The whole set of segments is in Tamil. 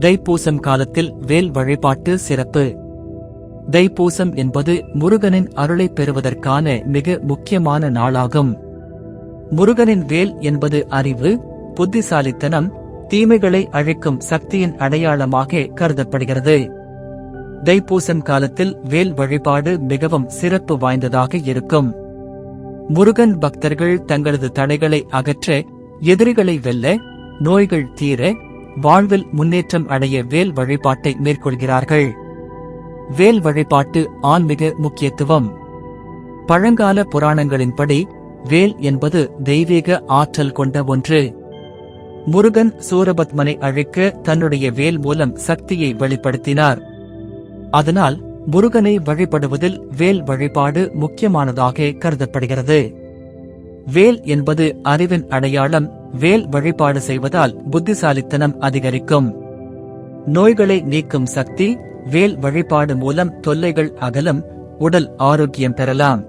தைப்பூசம் காலத்தில் வேல் வழிபாட்டு சிறப்பு. தைப்பூசம் என்பது முருகனின் அருளைப் பெறுவதற்கான மிக முக்கியமான நாளாகும். முருகனின் வேல் என்பது அறிவு புத்திசாலித்தனம் தீமைகளை அழிக்கும் சக்தியின் அடையாளமாக கருதப்படுகிறது. தைப்பூசம் காலத்தில் வேல் வழிபாடு மிகவும் சிறப்பு வாய்ந்ததாக இருக்கும். முருகன் பக்தர்கள் தங்களது தடைகளை அகற்ற எதிரிகளை வெல்ல நோய்கள் தீர வாழ்வில் முன்னேற்றம் அடைய வேல் வழிபாட்டை மேற்கொள்கிறார்கள். வேல் வழிபாட்டு ஆன்மீக முக்கியத்துவம். பழங்கால புராணங்களின்படி வேல் என்பது தெய்வீக ஆற்றல் கொண்ட ஒன்று. முருகன் சூரபத்மனை அழைக்க தன்னுடைய வேல் மூலம் சக்தியை வெளிப்படுத்தினார். அதனால் முருகனை வழிபடுவதில் வேல் வழிபாடு முக்கியமானதாக கருதப்படுகிறது. வேல் என்பது அறிவின் அடையாளம் வேல் வழிபாடு செய்வதால் புத்திசாலித்தனம் அதிகரிக்கும். நோய்களை நீக்கும் சக்தி வேல் வழிபாடு மூலம் தொல்லைகள் அகலும் உடல் ஆரோக்கியம் பெறலாம்.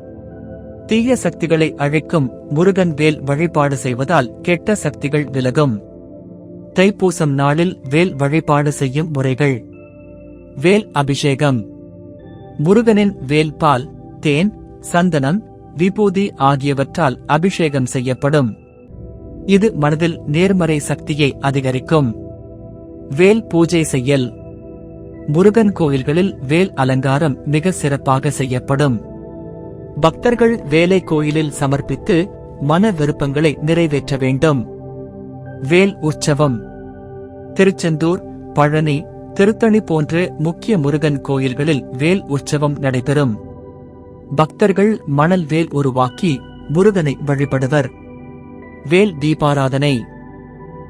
தீய சக்திகளை அழிக்கும் முருகன் வேல் வழிபாடு செய்வதால் கெட்ட சக்திகள் விலகும். தைப்பூசம் நாளில் வேல் வழிபாடு செய்யும் முறைகள். வேல் அபிஷேகம். முருகனின் வேல் பால் தேன் சந்தனம் விபூதி ஆகியவற்றால் அபிஷேகம் செய்யப்படும். இது மனதில் நேர்மறை சக்தியை அதிகரிக்கும். வேல் பூஜை செய்யல். முருகன் கோயில்களில் வேல் அலங்காரம் மிக சிறப்பாக செய்யப்படும். பக்தர்கள் வேலை கோயிலில் சமர்ப்பித்து மன விருப்பங்களை நிறைவேற்ற வேண்டும். வேல் உற்சவம். திருச்செந்தூர் பழனி திருத்தணி போன்ற முக்கிய முருகன் கோயில்களில் வேல் உற்சவம் நடைபெறும். பக்தர்கள் மணல் வேல் உருவாக்கி முருகனை வழிபடுவர். வேல் தீபாராதனை.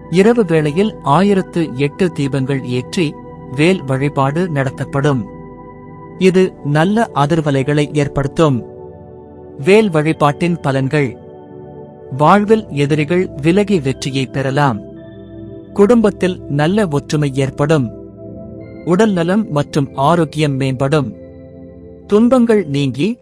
இரவு வேளையில் ஆயிரத்து எட்டு தீபங்கள் ஏற்றி வேல் வழிபாடு நடத்தப்படும். இது நல்ல அதிர்வலைகளை ஏற்படுத்தும். வேல் வழிபாட்டின் பலன்கள். வாழ்வில் எதிரிகள் விலகி வெற்றியை பெறலாம். குடும்பத்தில் நல்ல ஒற்றுமை ஏற்படும். உடல் நலம் மற்றும் ஆரோக்கியம் மேம்படும். துன்பங்கள் நீங்கி